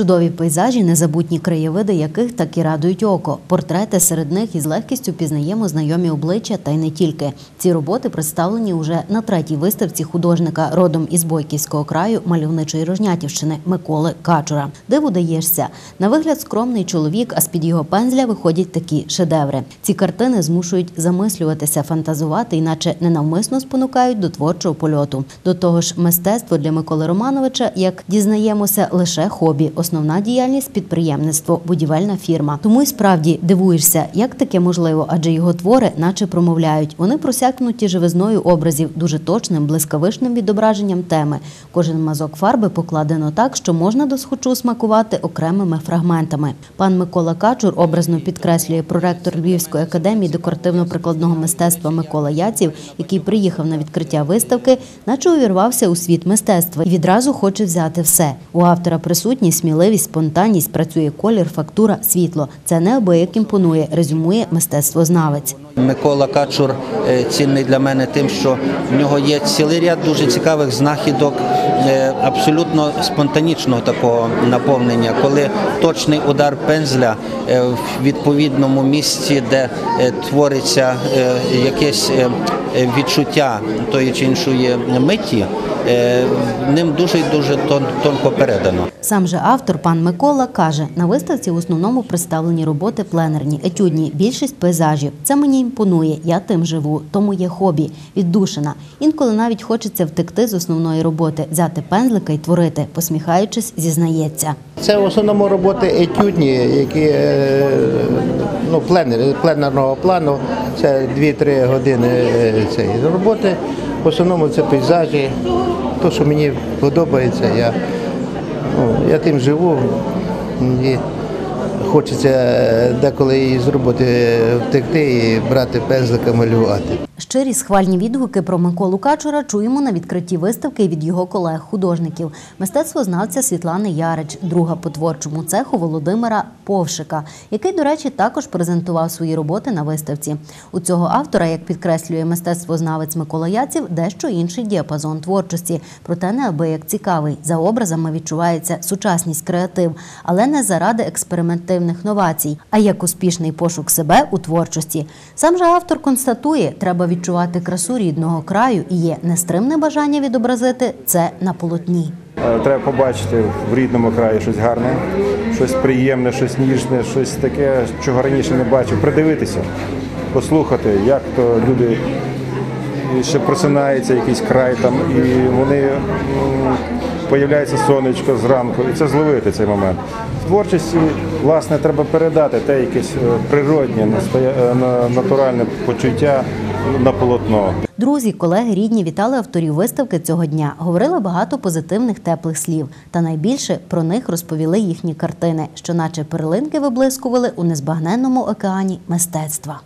Чудові пейзажі, незабутні краєвиди яких так і радують око. Портрети серед них із легкістю пізнаємо знайомі обличчя та й не тільки. Ці роботи представлені уже на третій виставці художника родом із Бойківського краю мальовничої Рожнятівщини Миколи Качура. Диву даєшся. На вигляд скромний чоловік, а з-під його пензля виходять такі шедеври. Ці картини змушують замислюватися, фантазувати, іначе ненавмисно спонукають до творчого польоту. До того ж, мистецтво для Миколи Романовича, як дізнаємося, лише хобі. Основна діяльність підприємництво, будівельна фірма. Тому й справді дивуєшся, як таке можливо, адже його твори, наче промовляють. Вони просякнуті живизною образів, дуже точним, блискавичним відображенням теми. Кожен мазок фарби покладено так, що можна досхочу смакувати окремими фрагментами. Пан Микола Качур образно підкреслює проректор Львівської академії декоративно-прикладного мистецтва Микола Яців, який приїхав на відкриття виставки, наче увірвався у світ мистецтва і відразу хоче взяти все. У автора присутні сміливість, спонтанність, працює колір, фактура, світло. Це неабияк імпонує, резюмує мистецтвознавець. Микола Качур е, цінний для мене тим, що в нього є цілий ряд дуже цікавих знахідок е, абсолютно спонтанічного такого наповнення, коли точний удар пензля е, в відповідному місці, де твориться якесь відчуття тої чи іншої миті, е, ним дуже дуже тонко передано. Сам же автор, пан Микола, каже, на виставці в основному представлені роботи пленерні, етюдні, більшість пейзажів. Це мені імпонує, я тим живу, то моє хобі, віддушина. Інколи навіть хочеться втекти з основної роботи, взяти пензлика і творити, посміхаючись, зізнається. Це в основному роботи етюдні, які е, ну, пленер, пленерного плану. Це 2-3 години е, цієї роботи. В основному це пейзажі. То, що мені подобається, я, ну, я тим живу. Мені хочеться е, деколи і з роботи втекти і брати пензлика малювати. Щирі схвальні відгуки про Миколу Качура чуємо на відкритті виставки від його колег-художників. Мистецтвознавця Світлани Ярич, друга по творчому цеху Володимира Повшика, який, до речі, також презентував свої роботи на виставці. У цього автора, як підкреслює мистецтвознавець Микола Яців, дещо інший діапазон творчості, проте неабияк цікавий. За образами відчувається сучасність, креатив, але не заради експериментивних новацій, а як успішний пошук себе у творчості. Сам же автор констатує, треба відчувати красу рідного краю і є нестримне бажання відобразити це на полотні. Е, Треба побачити в рідному краї щось гарне, щось приємне, щось ніжне, щось таке, чого раніше не бачив. Придивитися, послухати, як то люди і ще просинається якийсь край там, і вони появляється сонечко зранку, і це зловити цей момент. В творчості, власне, треба передати те якесь е, природнє, е, на- натуральне почуття на полотно. Друзі, колеги, рідні вітали авторів виставки цього дня. Говорили багато позитивних теплих слів. Та найбільше про них розповіли їхні картини, що наче перлинки виблискували у незбагненному океані мистецтва.